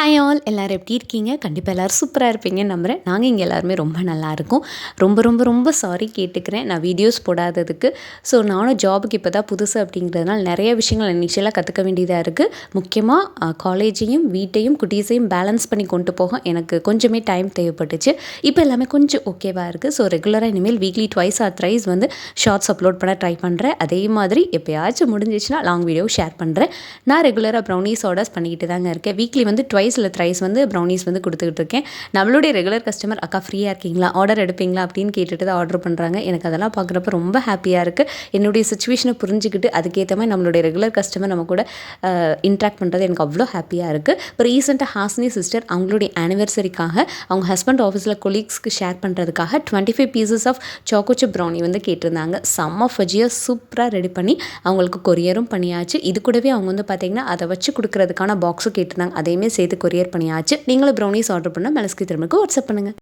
Hi all எல்லோரும் எப்படி இருக்கீங்க? கண்டிப்பாக எல்லோரும் சூப்பராக இருப்பீங்கன்னு நம்புகிறேன் நாங்கள் இங்கே எல்லாருமே ரொம்ப நல்லா இருக்கோம். ரொம்ப ரொம்ப ரொம்ப சாரி கேட்டுக்கிறேன். நான் வீடியோஸ் போடாததுக்கு. ஸோ நானும் ஜாபுக்கு இப்போ தான் புதுசு அப்படிங்கிறதுனால நிறைய விஷயங்கள் இனிஷியலாக கற்றுக்க வேண்டியதாக இருக்குது முக்கியமாக காலேஜையும் வீட்டையும் குட்டீஸையும் பேலன்ஸ் பண்ணி கொண்டு போக எனக்கு கொஞ்சமே டைம் தேவைப்பட்டுச்சு. இப்போ எல்லாமே கொஞ்சம் ஓகேவாக இருக்குது ஸோ ரெகுலராக இனிமேல் வீக்லி ட்வைஸ் ஆர் த்ரைஸ் வந்து ஷார்ட்ஸ் அப்லோட் பண்ண ட்ரை பண்ணுறேன் அதே மாதிரி எப்போயாச்சும் முடிஞ்சிச்சுன்னா லாங் வீடியோ ஷேர் பண்ணுறேன் நான் ரெகுலராக ப்ரௌனிஸ் ஆர்டர்ஸ் பண்ணிக்கிட்டு தாங்க இருக்கேன். வீக்லி வந்து ட்வைஸ் இல்லை த்ரைஸ் வந்து ப்ரௌனிஸ் வந்து கொடுத்துக்கிட்டு இருக்கேன் நம்மளுடைய ரெகுலர் கஸ்டமர் அக்கா ஃப்ரீயாக இருக்கீங்களா? ஆர்டர் எடுப்பீங்களா? அப்படின்னு கேட்டுட்டு தான் ஆர்டர் பண்ணுறாங்க எனக்கு அதெல்லாம் பார்க்குறப்ப ரொம்ப ஹாப்பியாக இருக்குது என்னுடைய சுச்சுவேஷனை புரிஞ்சுக்கிட்டு அதுக்கேற்ற மாதிரி நம்மளுடைய ரெகுலர் கஸ்டமர் நம்ம கூட இன்ட்ராக்ட் பண்ணுறது எனக்கு அவ்வளோ ஹாப்பியாக இருக்குது இப்போ ரீசெண்டாக ஹாஸ்னி சிஸ்டர் அவங்களுடைய ஆனிவர்சரிக்காக அவங்க ஹஸ்பண்ட் ஆஃபீஸில் கொலீக்ஸ்க்கு ஷேர் பண்ணுறதுக்காக டுவெண்ட்டி ஃபைவ் பீசஸ் ஆஃப் சாக்கோச்சு ப்ரௌனி வந்து கேட்டிருந்தாங்க. செம்ம ஃபஜியாக சூப்பராக ரெடி பண்ணி அவங்களுக்கு கொரியரும் பண்ணியாச்சு. இது கூடவே அவங்க வந்து பார்த்திங்கன்னா அதை வச்சு கொடுக்குறதுக்கான பாக்ஸும் கேட்டிருந்தாங்க. அதையுமே சேர்த்து கொரியர் பண்ணியாச்சு. நீங்களும் ப்ரௌனிஸ் ஆர்டர் பண்ணால் மெலஸ்கி திரும்பக்கு வாட்ஸ்அப் பண்ணுங்கள்